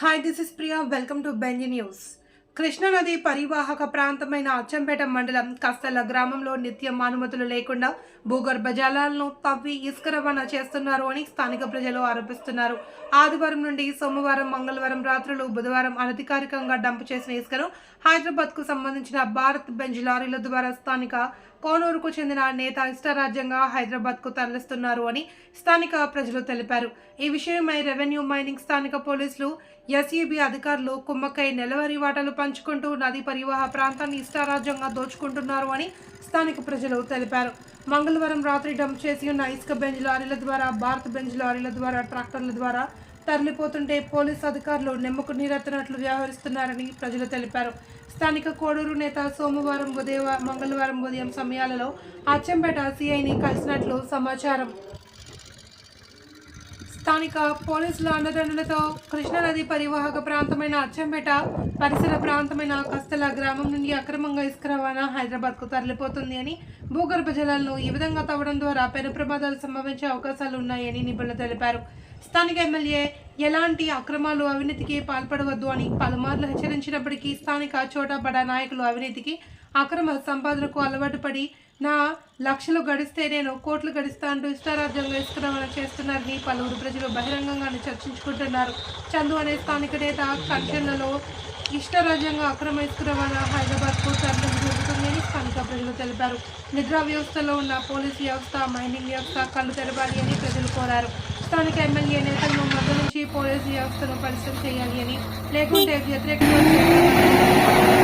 Hi this is Priya welcome to Benji news కృష్ణానది పరివాహక ప్రాంతమైన అచ్చంపేట మండలం కస్తల గ్రామంలో నిత్యం అనుమతులు లేకుండా భూగర్భ జలాలను తవ్వి ఇసుక రవాణా చేస్తున్నారు అని స్థానిక ప్రజలు ఆరోపిస్తున్నారు ఆదివారం నుండి సోమవారం మంగళవారం రాత్రులు బుధవారం అనధికారికంగా డంప్ చేసిన ఇసుకను హైదరాబాద్కు సంబంధించిన భారత్ బెంజ్ లారీల ద్వారా స్థానిక కోనూరుకు చెందిన నేత ఇష్టరాజ్యంగా హైదరాబాద్కు తరలిస్తున్నారు అని స్థానిక ప్రజలు తెలిపారు. ఈ విషయమై రెవెన్యూ మైనింగ్ స్థానిక పోలీసులు ఎస్ఈబి అధికారులు కుమ్మక్కై నెలవారీ వాటాలు పంచుకుంటూ నదీ పరివాహ ప్రాంతాన్ని ఇష్టారాజ్యంగా దోచుకుంటున్నారు అని స్థానిక ప్రజలు తెలిపారు. మంగళవారం రాత్రి డంప్ చేసి ఉన్న ఇసుక బెంజ్ లారీల ద్వారా భారత్ బెంజ్ లారీల ద్వారా ట్రాక్టర్ల ద్వారా తరలిపోతుంటే పోలీసు అధికారులు నిమ్మకు నీరెత్తనట్లు వ్యవహరిస్తున్నారని ప్రజలు తెలిపారు. స్థానిక కోడూరు నేత సోమవారం ఉదయం మంగళవారం ఉదయం సమయాలలో అచ్చంపేట సీఐని కలిసినట్లు సమాచారం. స్థానిక పోలీసుల అండదండలతో కృష్ణానది పరివాహక ప్రాంతమైన అచ్చంపేట పరిసర ప్రాంతమైన కస్తల గ్రామం నుండి అక్రమంగా ఇసుక రవాణా హైదరాబాద్కు తరలిపోతుంది అని భూగర్భ జలాలను ఈ విధంగా తవ్వడం ద్వారా పెను ప్రమాదాలు సంభవించే అవకాశాలు ఉన్నాయని నిపుణులు తెలిపారు. స్థానిక ఎమ్మెల్యే ఎలాంటి అక్రమాలు అవినీతికి పాల్పడవద్దు అని పలుమార్లు హెచ్చరించినప్పటికీ స్థానిక చోటా బడా నాయకులు అవినీతికి అక్రమ సంపాదనకు అలవాటు పడి నా లక్షలు గడిస్తే నేను కోట్లు గడిస్తా అంటూ ఇష్టారాజ్యంగా ఇస్తున్నామని చేస్తున్నారని పలువురు ప్రజలు బహిరంగంగానే చర్చించుకుంటున్నారు. చందు అనే స్థానిక నేత కన్షన్లలో ఇష్టరాజ్యంగా అక్రమ ఇసుక రవాణా హైదరాబాద్కు తరలింపు జరుగుతుందని స్థానిక ప్రజలు తెలిపారు. నిద్రా వ్యవస్థలో ఉన్న పోలీస్ వ్యవస్థ మైనింగ్ వ్యవస్థ కళ్ళు తెరవాలి అని ప్రజలు కోరారు. స్థానిక ఎమ్మెల్యే నేతలను మధ్య నుంచి పోలీసు వ్యవస్థను పరిశ్రమ చేయాలి అని లేకుంటే వ్యతిరేకంగా